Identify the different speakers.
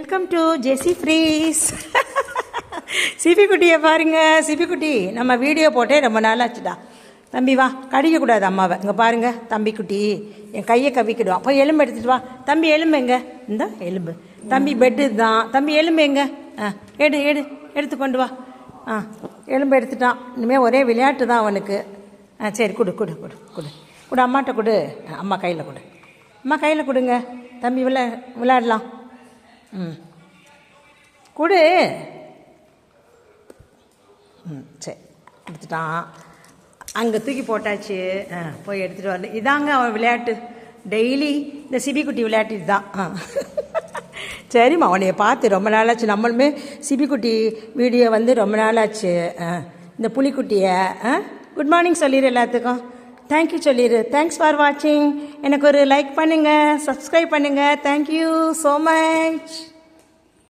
Speaker 1: Welcome to ஜெசி ஃப்ரீஸ் சிபி குட்டியை பாருங்கள் சிபி குட்டி நம்ம வீடியோ போட்டே ரொம்ப நாளாச்சுடா. தம்பி வா கடிக்கக்கூடாது அம்மாவை. இங்கே பாருங்கள் தம்பி குட்டி என் கையை கவிக்கிடுவான் போய் எலும்பு எடுத்துகிட்டு வா. தம்பி எலும்பு எங்க? இந்த எலும்பு. தம்பி பெட்டு தான். தம்பி எலும்பு எங்க? ஆ எடு எடு. எடுத்து கொண்டு வா. ஆ எலும்பு எடுத்துட்டான். இனிமேல் ஒரே விளையாட்டு தான் அவனுக்கு. ஆ சரி கொடு கொடு கொடு கொடு. கொடு அம்மாட்ட கொடு. அம்மா கையில் கொடு. அம்மா கையில் கொடுங்க. தம்பி விளா விளையாடலாம். ம் கொடு. ம் சரி. கொடுத்துட்டான். அங்கே தூக்கி போட்டாச்சு. ஆ. போய் எடுத்துகிட்டு வரல. இதாங்க அவன் விளையாட்டு. டெய்லி இந்த சிபிக்குட்டி விளையாட்டு இதுதான். ஆ. சரிம்மா உன்னைய பார்த்து ரொம்ப நாளாச்சு. நம்மளுமே சிபிக்குட்டி வீடியோ வந்து ரொம்ப நாளாச்சு. ஆ. இந்த புலிக்குட்டியை ஆ? குட் மார்னிங் சொல்லிடு எல்லாத்துக்கும். தேங்க்யூ சொல்லிடு தேங்க்ஸ் ஃபார் வாட்சிங் எனக்கு ஒரு லைக் பண்ணுங்கள் சப்ஸ்கிரைப் பண்ணுங்கள் தேங்க்யூ ஸோ மச்